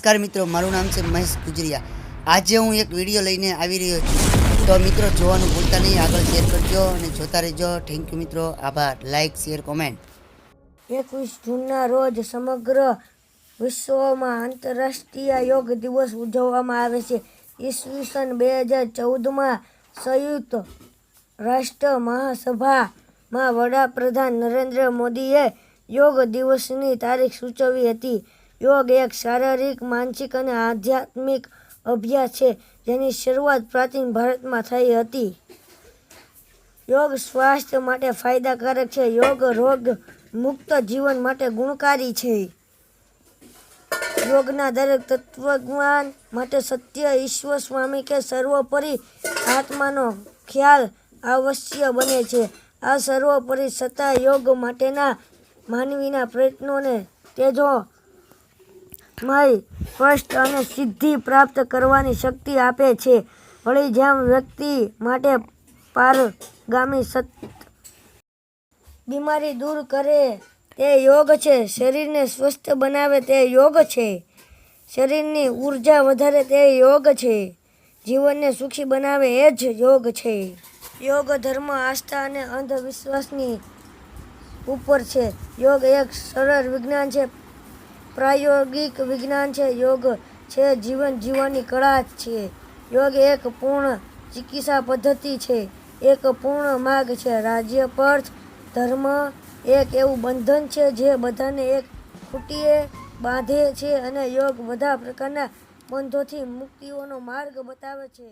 નમસ્કાર મિત્રો, મારું નામ છે મહેશ ગુજરિયા. આજે હું એક વીડિયો લઈને આવી રહ્યો છું. તો મિત્રો, જોવાનું ભૂલતા નહીં, આગળ શેર કરજો અને જોતા રહેજો. થેન્ક યુ મિત્રો, આભાર. લાઈક શેર કોમેન્ટ એકવીસ જૂનના રોજ સમગ્ર વિશ્વમાં આંતરરાષ્ટ્રીય યોગ દિવસ ઉજવવામાં આવે છે. ઈસવીસન બે હજાર ચૌદમાં સંયુક્ત રાષ્ટ્ર મહાસભામાં વડાપ્રધાન નરેન્દ્ર મોદીએ યોગ દિવસની તારીખ સૂચવી હતી. યોગ એક શારીરિક, માનસિક અને આધ્યાત્મિક અભ્યાસ છે, જેની શરૂઆત પ્રાચીન ભારતમાં થઈ હતી. યોગ સ્વાસ્થ્ય માટે ફાયદાકારક છે. યોગ રોગ મુક્ત જીવન માટે ગુણકારી છે. યોગના દરેક તત્વજ્ઞાન માટે સત્ય ઈશ્વર સ્વામી કે સર્વોપરી આત્માનો ખ્યાલ આવશ્ય બને છે. આ સર્વોપરી સત્તા યોગ માટેના માનવીના પ્રયત્નોને તેજો મય સ્પષ્ટ અને સિદ્ધિ પ્રાપ્ત કરવાની શક્તિ આપે છે. વળી જેમ વ્યક્તિ માટે પારગામી સત, બીમારી દૂર કરે તે યોગ છે. શરીરને સ્વસ્થ બનાવે તે યોગ છે. શરીરની ઊર્જા વધારે તે યોગ છે. જીવનને સુખી બનાવે એ જ યોગ છે. યોગ ધર્મ, આસ્થા અને અંધવિશ્વાસની ઉપર છે. યોગ એક સરળ વિજ્ઞાન છે. પ્રાયોગિક વિજ્ઞાન છે. યોગ છે જીવન જીવવાની કળા છે. યોગ એક પૂર્ણ ચિકિત્સા પદ્ધતિ છે. એક પૂર્ણ માર્ગ છે. રાજ્ય, પર્થ, ધર્મ એક એવું બંધન છે જે બધાને એક ખૂટીએ બાંધે છે અને યોગ બધા પ્રકારના બંધોથી મુક્તિઓનો માર્ગ બતાવે છે.